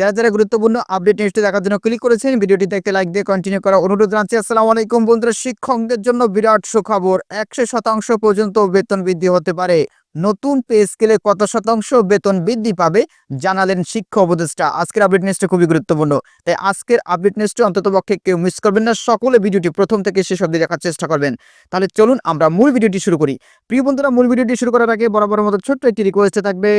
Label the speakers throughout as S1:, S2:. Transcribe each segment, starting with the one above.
S1: যারা যারা গুরুত্বপূর্ণ আপডেট নিউজটি দেখার জন্য ক্লিক করেছেন, ভিডিওটি দেখতে লাইক দিয়ে কন্টিনিউ করা অনুরোধ জানাচ্ছি। আসসালামু আলাইকুম বন্ধুরা, শিক্ষকদের জন্য বিরাট সুখবর, একশো শতাংশ পর্যন্ত বেতন বৃদ্ধি হতে পারে। নতুন পে স্কেলে কত শতাংশ বেতন বৃদ্ধি পাবে জানালেন শিক্ষা উপদেষ্টা। আজকের আপডেট নিউজটা খুবই গুরুত্বপূর্ণ। তাই আজকের আপডেট নিউজটি অন্তত পক্ষে কেউ মিস করবেন না, সকলে ভিডিওটি প্রথম থেকে শেষ অবধি দেখার চেষ্টা করবেন। তাহলে চলুন আমরা মূল ভিডিওটি শুরু করি। প্রিয় বন্ধুরা, মূল ভিডিওটি শুরু করার আগে বরাবর মতো ছোট্ট একটি রিকোয়েস্টে থাকবে।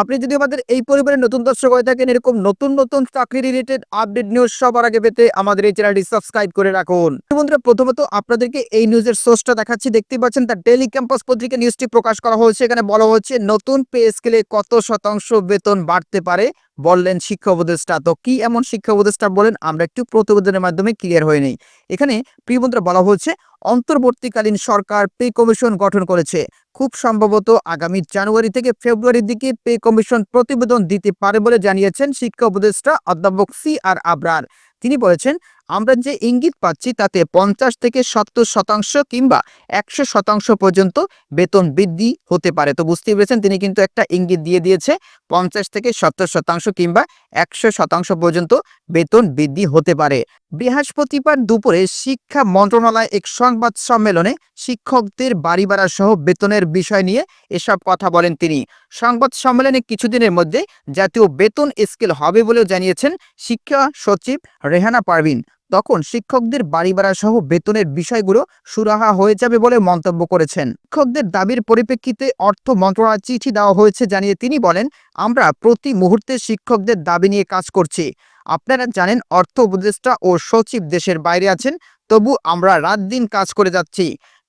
S1: আপনি যদি আমাদের এই পরিবারের নতুন দর্শক হয়ে থাকেন, এরকম নতুন নতুন চাকরি রিলেটেড আপডেট নিউজ সবার আগে পেতে আমাদের এই চ্যানেলটি সাবস্ক্রাইব করে রাখুন। বন্ধুরা, প্রথমত আপনাদেরকে এই নিউজের সোর্সটা দেখাচ্ছি। দেখতেই পাচ্ছেন তার ডেলি ক্যাম্পাস পত্রিকা নিউজটি প্রকাশ করা হয়েছে। এখানে বলা হচ্ছে, নতুন পে স্কেলে কত শতাংশ বেতন বাড়তে পারে বললেন শিক্ষা উপদেষ্টা। তো কি এমন শিক্ষা উপদেষ্টা বলেন, আমরা একটু প্রতিবেদনের মাধ্যমে ক্লিয়ার হয়ে নেই। এখানে প্রিয় বন্ধুরা, বলা হচ্ছে অন্তর্বর্তীকালীন সরকার পে কমিশন গঠন করেছে। খুব সম্ভবত আগামী জানুয়ারি থেকে ফেব্রুয়ারির দিকে পে কমিশন প্রতিবেদন দিতে পারে বলে জানিয়েছেন শিক্ষা উপদেষ্টা অধ্যাপক সি আর আবরার। তিনি বলেছেন আমরা যে ইঙ্গিত পাচ্ছি তাতে পঞ্চাশ থেকে সত্তর শতাংশ কিংবা একশো শতাংশ পর্যন্ত বেতন বৃদ্ধি হতে পারে। তো বুঝতেই পেরেছেন, তিনি কিন্তু একটা ইঙ্গিত দিয়ে দিয়েছে, পঞ্চাশ থেকে সত্তর শতাংশ কিংবা একশো শতাংশ পর্যন্ত বেতন বৃদ্ধি হতে পারে। বৃহস্পতিবার দুপুরে শিক্ষা মন্ত্রণালয় এক সংবাদ সম্মেলনে শিক্ষকদের বাড়ি ভাড়া সহ বেতনের বিষয় নিয়ে এসব কথা বলেন তিনি। সংবাদ সম্মেলনে কিছুদিনের মধ্যে জাতীয় বেতন স্কেল হবে বলেও জানিয়েছেন শিক্ষা সচিব রেহানা পারভিন। তখন শিক্ষকদের বাড়ি ভাড়া সহ বেতনের বিষয়গুলো সুরাহা হয়ে যাবে বলে মন্তব্য করেছেন। শিক্ষকদের দাবির পরিপ্রেক্ষিতে অর্থ মন্ত্রণালয় চিঠি দেওয়া হয়েছে জানিয়ে তিনি বলেন, আমরা প্রতি মুহূর্তে শিক্ষকদের দাবি নিয়ে কাজ করছি। আপনারা জানেন, অর্থ উপদেষ্টা ও সচিব দেশের বাইরে আছেন, তবু আমরা রাত দিন কাজ করে যাচ্ছি।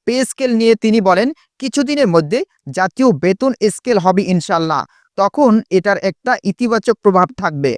S1: পে স্কেল নিয়ে তিনি বলেন, কিছুদিনের মধ্যে জাতীয় বেতন স্কেল হবে ইনশাল্লাহ তখন এটার একটা ইতিবাচক প্রভাব থাকবে।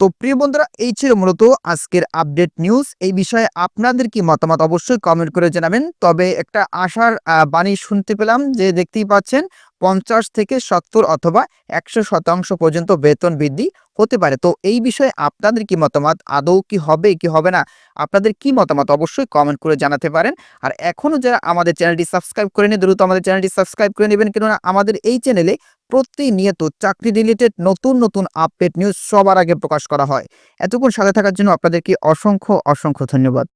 S1: তো প্রিয় বন্ধুরা, এই ছিল মূলত আজকের আপডেট নিউজ এই বিষয়ে আপনাদের কি মতামত অবশ্যই কমেন্ট করে জানাবেন। তবে একটা আশার বাণী শুনতে পেলাম যে দেখতেই পাচ্ছেন পঞ্চাশ থেকে সত্তর অথবা একশো শতাংশ পর্যন্ত বেতন বৃদ্ধি হতে পারে। তো এই বিষয়ে আপনাদের কি মতামত? আদৌ কি হবে কি হবে না? আপনাদের কি মতামত? অবশ্যই কমেন্ট করে জানাতে পারেন। আর এখনও যারা আমাদের চ্যানেলটি সাবস্ক্রাইব করে নিয়ে দ্রুত আমাদের চ্যানেলটি সাবস্ক্রাইব করে নেবেন। কেননা আমাদের এই চ্যানেলে প্রতিনিয়ত চাকরি রিলেটেড নতুন নতুন আপডেট নিউজ সবার আগে প্রকাশ করা হয়। এতক্ষণ সাথে থাকার জন্য আপনাদেরকে অসংখ্য অসংখ্য ধন্যবাদ।